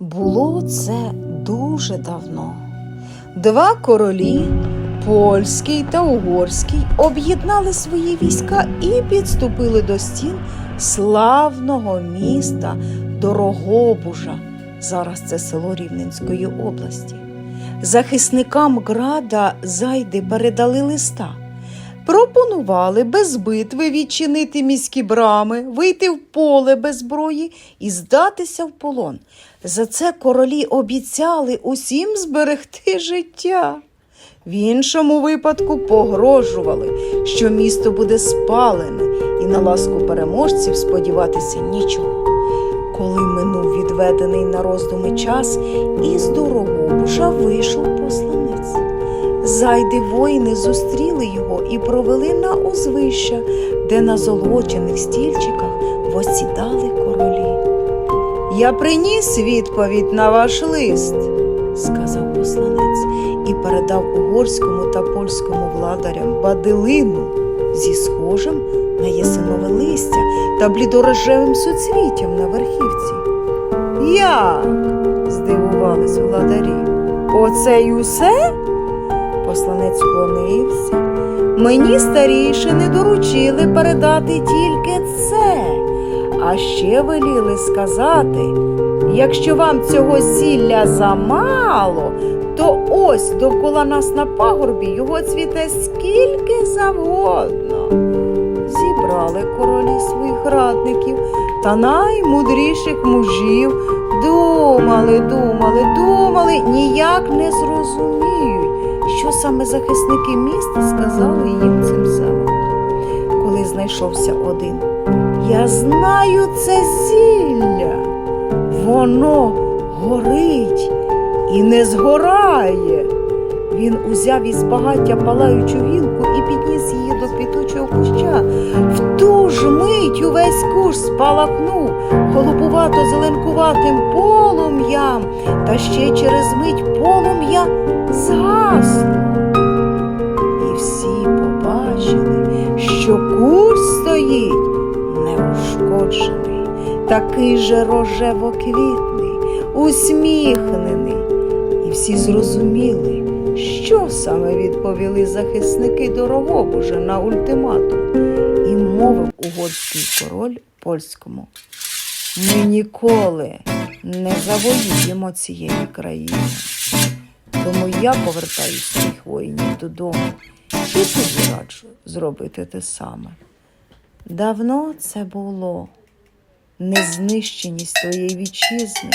Було це дуже давно. Два королі, польський та угорський, об'єднали свої війська і підступили до стін славного міста Дорогобужа. Зараз це село Рівненської області. Захисникам града зайди передали листа. Пропонували без битви відчинити міські брами, вийти в поле без зброї і здатися в полон. За це королі обіцяли усім зберегти життя. В іншому випадку погрожували, що місто буде спалене, і на ласку переможців сподіватися нічого. Коли минув відведений на роздуми час, із Дорогобужа вийшов посланець. Зайди воїни зустріли його і провели на узвища, де на золочених стільчиках восідали королі. Я приніс відповідь на ваш лист, сказав посланець і передав угорському та польському владарям бадилину зі схожим на ясенове листя та блідорожевим суцвіттям на верхівці. Як? здивувались владарі. Оце й усе? Посланець склонився. Мені старішини доручили передати тільки це, а ще веліли сказати, якщо вам цього зілля замало, то ось довкола нас на пагорбі його цвіте скільки завгодно. Зібрали королі своїх радників та наймудріших мужів, думали, думали, думали, ніяк не зрозуміють, що саме захисники міста сказали їм цим селом. Коли знайшовся один, я знаю це зілля, воно горить і не згорає. Він узяв із багаття палаючу гілку і підніс її до квітучого куща. В ту ж мить увесь кущ спалахнув голубувато зеленкуватим полум'ям, та ще через мить полум'я згасло. Що кущ стоїть неушкоджений, такий же рожево-квітний, усміхнений. І всі зрозуміли, що саме відповіли захисники Дорогобужа на ультиматум, і мовив угорський король польському. Ми ніколи не завоюємо цієї країни. Тому я повертаю своїх воїнів додому і тобі раджу зробити те саме. Давно це було незнищеність твоєї вітчизни,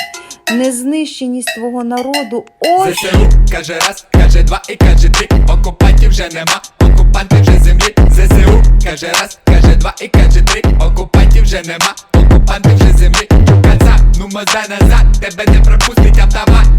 незнищеність твого народу. Ось ЗСУ каже раз, каже два і каже три. Окупантів вже нема, окупанти вже землі. ЗСУ каже раз, каже два і каже три. Окупантів вже нема, окупанти вже землі. Чуканця, ну моза назад, тебе не пропустить автомат.